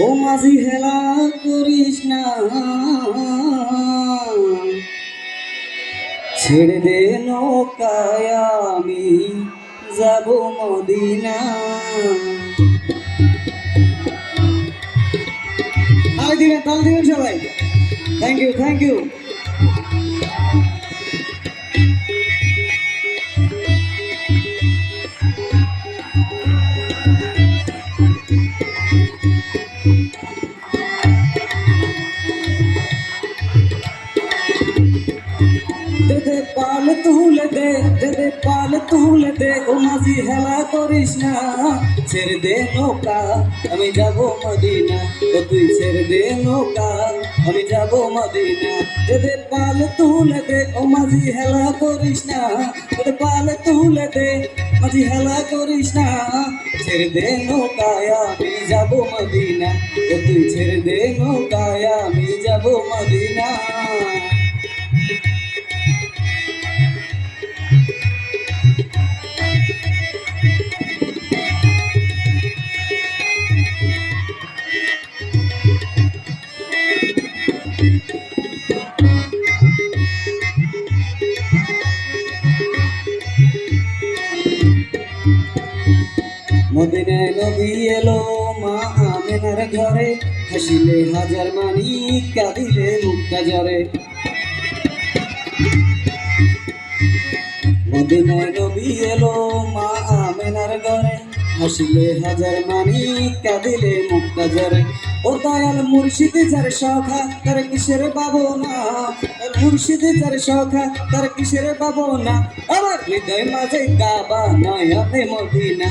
ও মাঝি হেলা করিস না। ছেড়ে দে নৌকায়, আমি যাব মদিনা। তাল দিবেন তাল দিবেন সবাই। থ্যাংক ইউ থ্যাংক ইউ দে দে পাল তুলে দে দে দে পাল তুলে দে। ও মাঝি হেলা করিস না, ছেড়ে দে নৌকা, আমি যাব মদিনা। ও তুই ছেড়ে দে নৌকা, আমি যাব মদিনা। দে দে পাল তুলে দে, ও মাঝি হেলা করিস না। দে পাল তুলে দে, মাঝি হেলা করিস না। ছেড়ে দে নৌকায়, আমি যাব মদিনা। ও তুই ছেড়ে দে নৌকায়, আমি যাব মদিনা। মদিনায় নবী এলো, মা আমেনার ঘরে। হাসিলে হাজার মানি, কাঁদিলে মুক্তা জরে মদিনায় নবী এলো, মা আমেনার ঘরে। হাসিলে হাজার মানি, কাঁদিলে মুক্তা জরে ও দয়াল মুর্শিদ, যার সখা, তার কিসের পাবো না মুর্শিদ, যার সখা, তার কিসের পাবো না আমার হৃদয় মাঝে কাবা নয়নে মদিনা।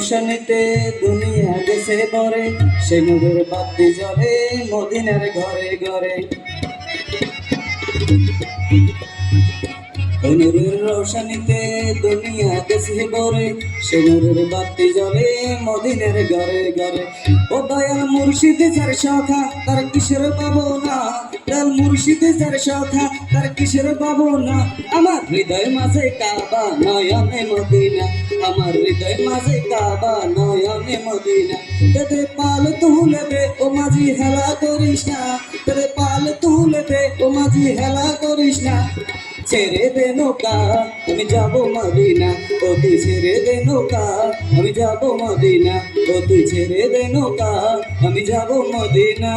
রৌশনীতে দুনিয়া গেছে পরে সে নূরের বাতি জ্বলে মদিনার ঘরে ঘরে। নূরের রৌশনীতে দুনিয়া গেছে পরে সেই নূরের বাতি জ্বলে মদিনার ঘরে ঘরে। ও দয়াল মুর্শিদ যার সখা, তার কিসের পাবো না দয়াল মুর্শিদ যার সখা, তার কিসের পাবো না আমার হৃদয় মাঝে কাবা নয়নে মদিনা। আমার হৃদয় মাঝে কাবা নয়নে মদিনা। তোদের পাল তুলে দে ও মাঝি হেলা করিস না। তোদের পাল তুলে দে ও মাঝি হেলা করিস না। ছেড়ে দে নৌকা, আমি যাব মদিনা। ও তুই ছেড়ে দে নৌকা, আমি যাব মদিনা। ও তুই ছেড়ে দে নৌকা, আমি যাব মদিনা।